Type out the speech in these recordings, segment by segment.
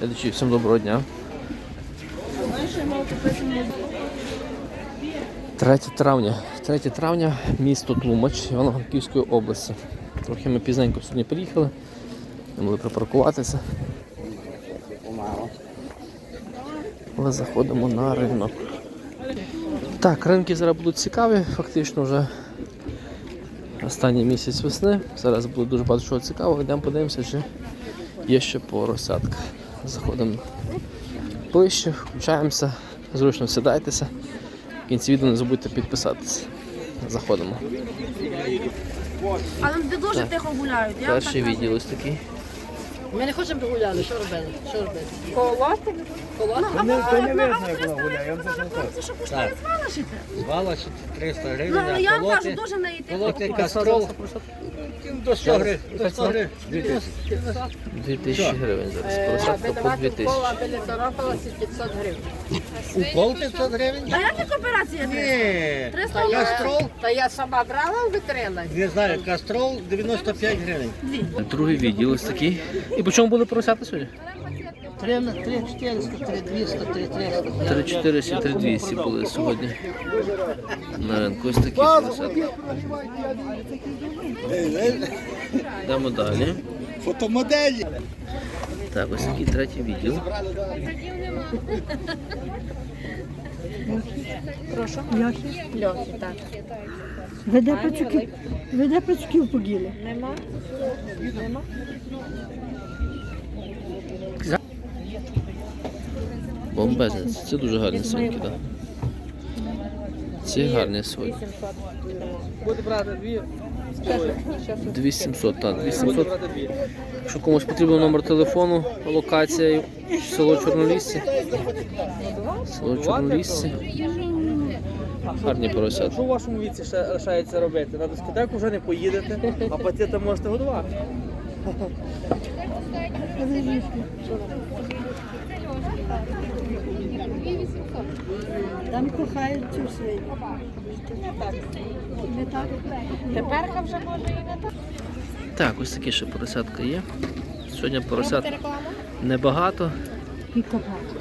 Глядачі, всім доброго дня. 3 травня. 3 травня, місто Тлумач, Івано-Франківської області. Трохи ми пізненько сьогодні приїхали, не могли припаркуватися. Але заходимо на ринок. Так, ринки зараз будуть цікаві, фактично вже останній місяць весни. Зараз буде дуже багато чого цікавого. Йдемо подивимося, чи є ще поросятка. Заходимо ближче, включаємося, зручно сідайтеся. В кінці відео не забудьте підписатися. Заходимо. Але де дуже тихо гуляють. Я Перший відділ ось такий. Ми не хочемо гуляли, що робили? Що робили? Колоти? Колоти? А ви хлопці, що звалишити? Звала 300 гривень, Ну, але я а вам кажу, колоти, дуже на її тихо. колоти кастрол до 100 гривень. До 100 гривень. 2000 гривень зараз. Поросятка по 2000. Кола біля Тарапалася 500 гривень. Укол 500 гривень? А яка кооперація? Ні. 300 Кастрол, Та я сама брала, у витрила. не знаю, кастрол 95 гривень. Другий відділ ось такий. І по чому були поросята сьогодні? 3 400, 3 200, 3 300. 3400 і 3200 були сьогодні. На ринку ось такі. Йдемо далі. Фотомоделі. Так, ось такий третій відділ. Льохи, Льохи, так. Веде пацюків, веде пацюків по гілі. Бомбезниці. Це дуже гарні свинки, так. Ці гарні сьогодні. Буде брати дві. 2700, так, 2700. Якщо комусь потрібен номер телефону, локація село Чорнолісці. Село Чорнолісці. Гарні поросята. Що у вашому віці ще лишається робити? На дискотеку вже не поїдете, а пацієнта можете годувати. Там кохають цю свиню. Не так. Тепер вже може і не так. Так, ось такі ще поросятка є. Сьогодні поросят небагато. І копати.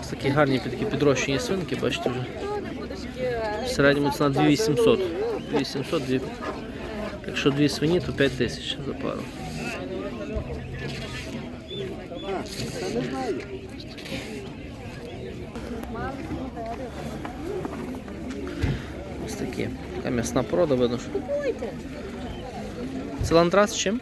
Ось такі гарні такі підрощені свинки, бачите вже. В середньому ціна 2800. 2800, дві. Якщо дві свині, то 5 тисяч за пару. Ось такі. Така м'ясна порода, видно, що. Це ландрас з чим?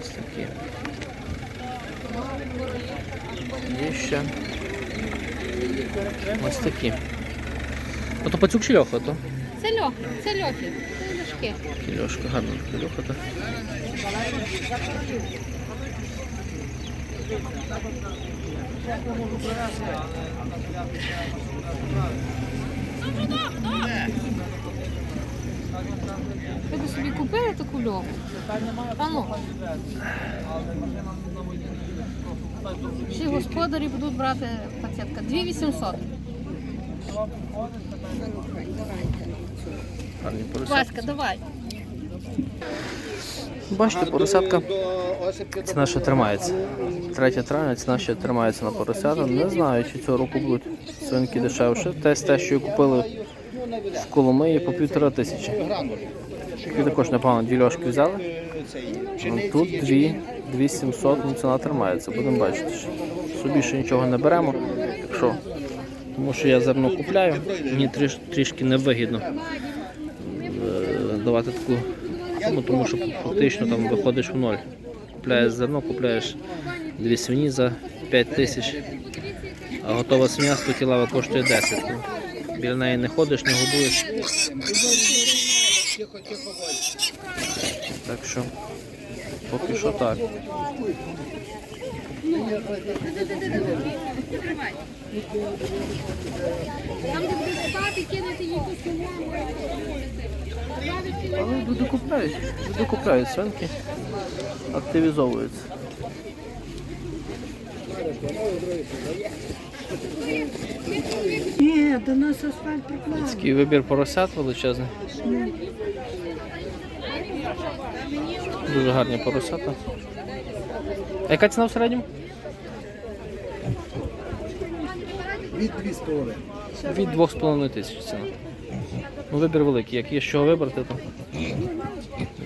Ось такі. Є ще. Ось такі. Ото пацюк чи льоха, то? Це льох, це льохи, це ляшки. Льошка, гарно льоха. то. Ви б собі купили таку льоху? А ну. Всі господарі будуть брати пацієнтка. 2800. Гарні поросятки. Васька, давай. Бачите, поросятка. Ціна ще тримається. 3 травня ціна ще тримається на поросята. Не знаю, чи цього року будуть свинки дешевше. Те, те, що купили в Коломиї по півтора тисячі. І також непогано дві льошки взяли. Ну, Тут дві, 2700, ну ціна тримається, будемо бачити. Собі ще нічого не беремо. Якщо, тому що я зерно купляю, мені трішки невигідно е, давати таку суму, тому що фактично там виходиш в ноль. Купляєш зерно, купляєш дві свині за 5 тисяч, а готова свиня 100 кілава коштує 10. Ну, Біля неї не ходиш, не годуєш. Так що поки що так. Там, де буде спати, кинути якусь умову. Але докупляють, докупляють свинки, активізовуються. Ні, до нас асфальт приклав. Такий вибір поросят величезний. Дуже гарні поросята. А яка ціна в середньому? Від 2,5. Від 2,5 тисяч ціна. Ну, вибір великий. Як є з чого вибрати, то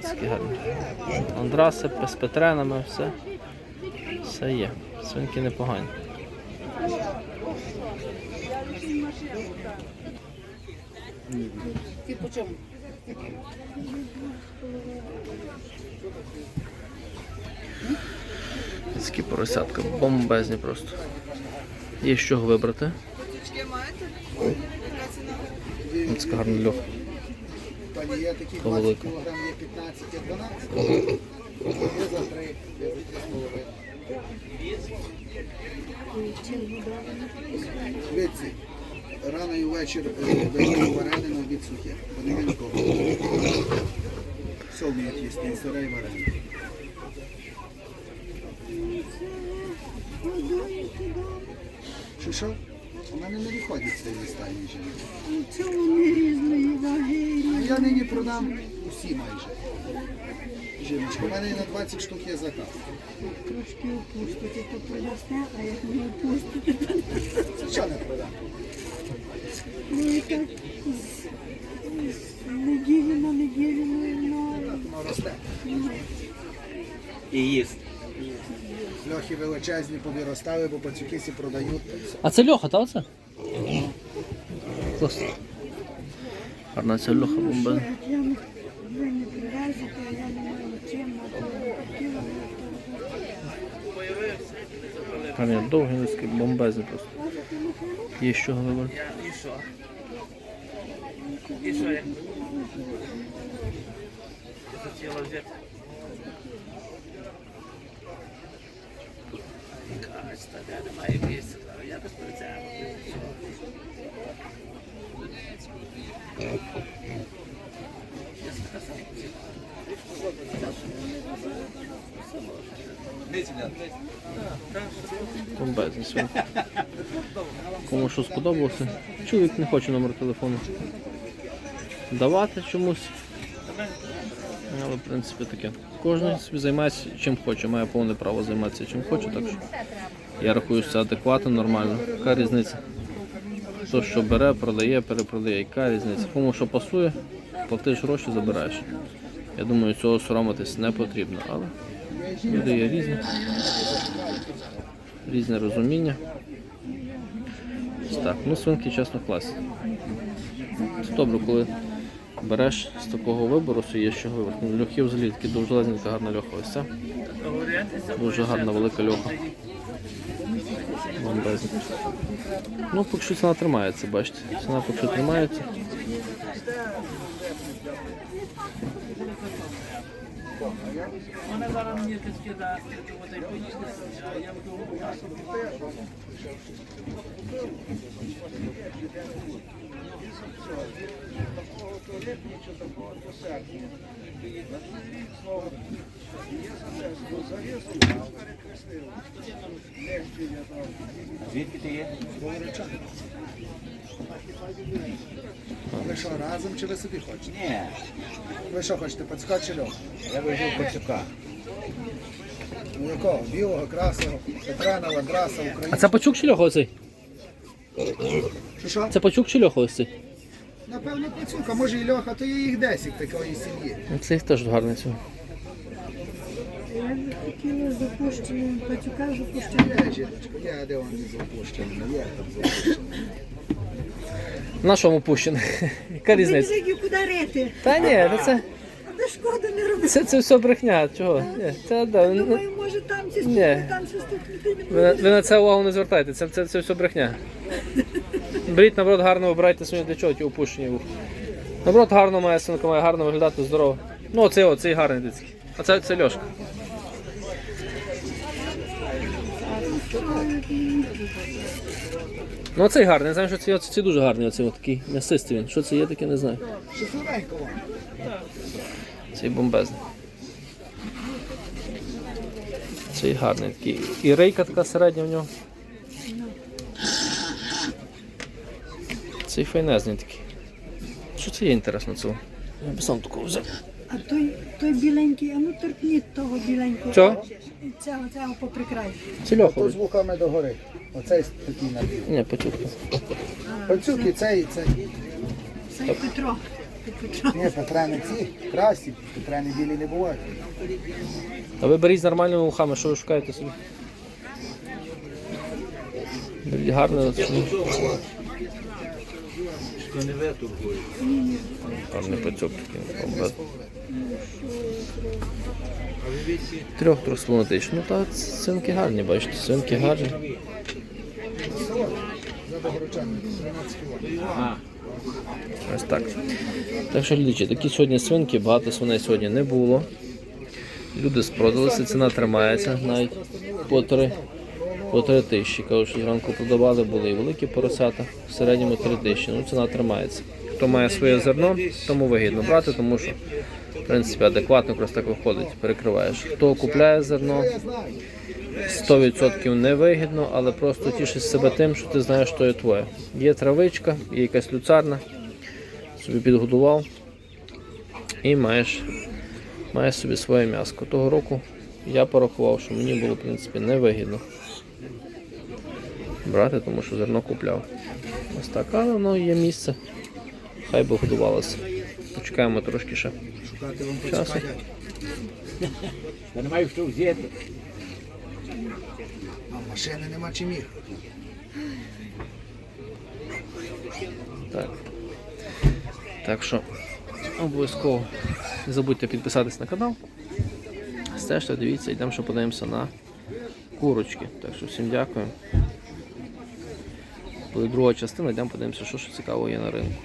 такі гарні. Андраси з петренами, все. Все є. Свинки непогані. Такі поросятка, бомбезні просто. Є з чого вибрати. Ось така гарна льох. Пані є такі 20 велика. є 15, є 12. Є за 3, є за 3,5. Дивіться, рано і ввечір е, даємо варенину, обід сухе. Вони нікого. Все вміють їсти, і сире, і варене. Що що? У мене не виходять з цієї стайні жінки. Це вони різної ваги. А я нині продам усі майже. Жіночка, у мене на 20 штук є заказ. Трошки опустите, то продасте, а як не опустите, то Що не продам? ну і так з, неділі на неділю, ну, ну, Воно росте. І їсть. Льохи величезні повиростали, бо пацюки сі продають. А це льоха, та оце? Клас. Гарна ця льоха бомбезна. як я ви не привезете, я не маю чим, а то хотіла, ну, то довгі низькі, бомбезні просто. Є з чого вибрати. І що? І що я? Хотіла взяти. Де немає місця. Я без прицепу. Кому що сподобалося. Чоловік не хоче номер телефону давати чомусь. Але в принципі таке. Кожен собі займається чим хоче, має повне право займатися чим хоче, так що я рахую, що це адекватно, нормально. Яка різниця? Хто що бере, продає, перепродає, яка різниця? Кому що пасує, платиш гроші, забираєш. Я думаю, цього соромитись не потрібно, але люди є різні, різне розуміння. Так, ну свинки чесно класні. Це добре, коли береш з такого вибору, що є що вибрати. Ну, Льохи взагалі такі довжелезні, така гарна льоха. Ось ця. Дуже гарна велика льоха. Бомбезна. Ну, поки що ціна тримається, бачите. Ціна поки що тримається. Вона зараз мені таке дасть, то от і поїсти, а я буду часом. Звідки ти є? Ви що, разом чи ви собі хочете? Ні. Ви що хочете, пацюка чи льох? Я вижив пацюка. Ну якого? Білого, красного, Петрана, Ландраса, А це пачук чи льоха оцей? Що що? Це пачук чи льоха ось цей? Напевно, пацюка, може і льоха, то є їх 10 такої сім'ї. Ну, Це їх теж гарний цього. я б хотіла запущеним, пацюка запущеним. Є, жіночко, а де вони запущені? Є там запущені. На чому пущений? Яка різниця? Які куди рити? Та ні, ну це, шкода не робити. це, це все брехня. Чого? Ні, це, да, ви, Думаю, може там Ні. ступи, там ці ступи. ви, ви на це увагу не звертайте, це, це, це все брехня. Беріть, наоборот, гарно вибирайте свині для чого ті опущені вух. Наоборот, гарно має свинка, має гарно виглядати здорово. Ну, оцей, оцей гарний дитський. А це, це Льошка. Ну оцей гарний, я знаю, що це, це дуже гарний, оцей такий м'ясистий він. Що це є таке, не знаю. Цей бомбезний. Цей гарний такий. І рейка така середня в нього. Цей файнезний такий. Що це є інтересно цього? Я б сам такого взяв. А той, той біленький, а ну торкніть того біленького. Цього? Цього, цього поприкрай. Це льоха. Тут з вухами догори. Оцей такий набір. Ні, потюхай. Пацюки, цей, цей. Це Петро. Це Петро. Ні, Петрани ці, красті, Петрани білі не бувають. А ви беріть з нормальними вухами, що ви шукаєте собі? Беріть гарне. Гарний пацюк такий. без- Трьох трьохслонотич. Ну та свинки гарні, бачите, свинки гарні. Ось так. Так що глядачі, такі сьогодні свинки, багато свиней сьогодні не було. Люди спродалися, ціна тримається навіть по три, по три тисячі. Кажуть, що зранку продавали, були і великі поросята, в середньому три тисячі. Ну, ціна тримається. Хто має своє зерно, тому вигідно брати, тому що в принципі адекватно якраз так виходить, перекриваєш. Хто купляє зерно, 100% не вигідно, але просто тішиш себе тим, що ти знаєш, що є твоє. Є травичка, є якась люцарна, собі підгодував і маєш має собі своє м'яско. Того року я порахував, що мені було в принципі невигідно брати, тому що зерно купляв. Ось так, але воно є місце. Хай би годувалося. Почекаємо трошки ще Шукати вам часу. Я не маю що взяти. А машини нема чим їх. Так. Так що обов'язково не забудьте підписатись на канал. Стежте, дивіться, йдемо ще подивимося на курочки. Так що всім дякую. Буде друга частина, йдемо подивимося, що ж цікавого є на ринку.